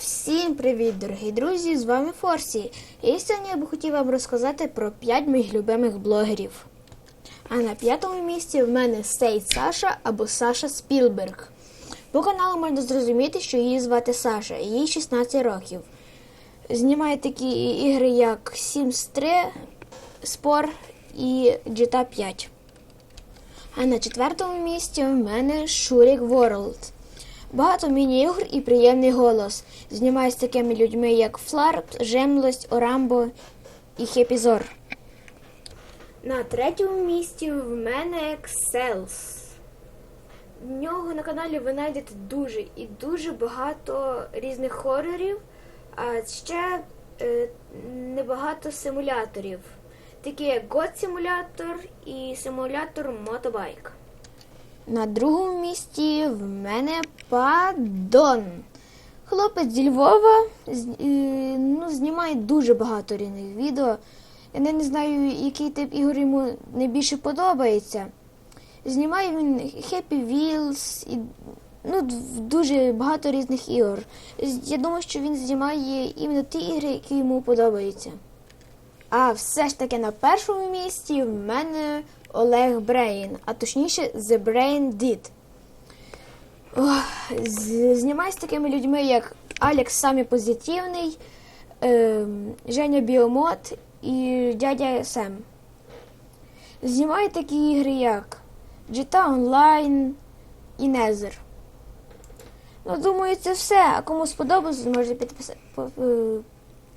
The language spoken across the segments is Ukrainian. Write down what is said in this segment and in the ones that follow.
Всім привіт, дорогі друзі! З вами Форсі. І сьогодні я би хотів вам розказати про 5 моїх любимих блогерів. А на п'ятому місці в мене Сейд Саша або Саша Спілберг. По каналу можна зрозуміти, що її звати Саша, їй 16 років. Знімає такі ігри, як Sims 3, Spore і GTA 5. А на четвертому місці в мене Шурік Ворлд. Багато міні-ігор і приємний голос. Знімає з такими людьми, як Фларп, Жемлость, Орамбо і Хепізор. На третьому місці в мене Екселс. В нього на каналі ви знайдете дуже і дуже багато різних хорорів, а ще е, небагато симуляторів, такі як God Simulator і симулятор Мотобайк. На другому місці в мене Падон. Хлопець зі Львова е, ну, знімає дуже багато різних відео. Я не знаю, який тип ігор йому найбільше подобається. Знімає він Happy Wheels і ну, дуже багато різних ігор. Я думаю, що він знімає іменно ті ігри, які йому подобаються. А все ж таки на першому місці в мене Олег Брейн, а точніше The Brain Did. Ох, знімай з такими людьми, як Алекс Самі Позитивний, ем, Женя Біомот і дядя Сем. Знімає такі ігри, як GTA Online і Nether. Ну, думаю, це все. А кому сподобалось, можете підписати,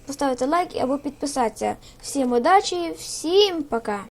поставити лайк або підписатися. Всім удачі, всім пока!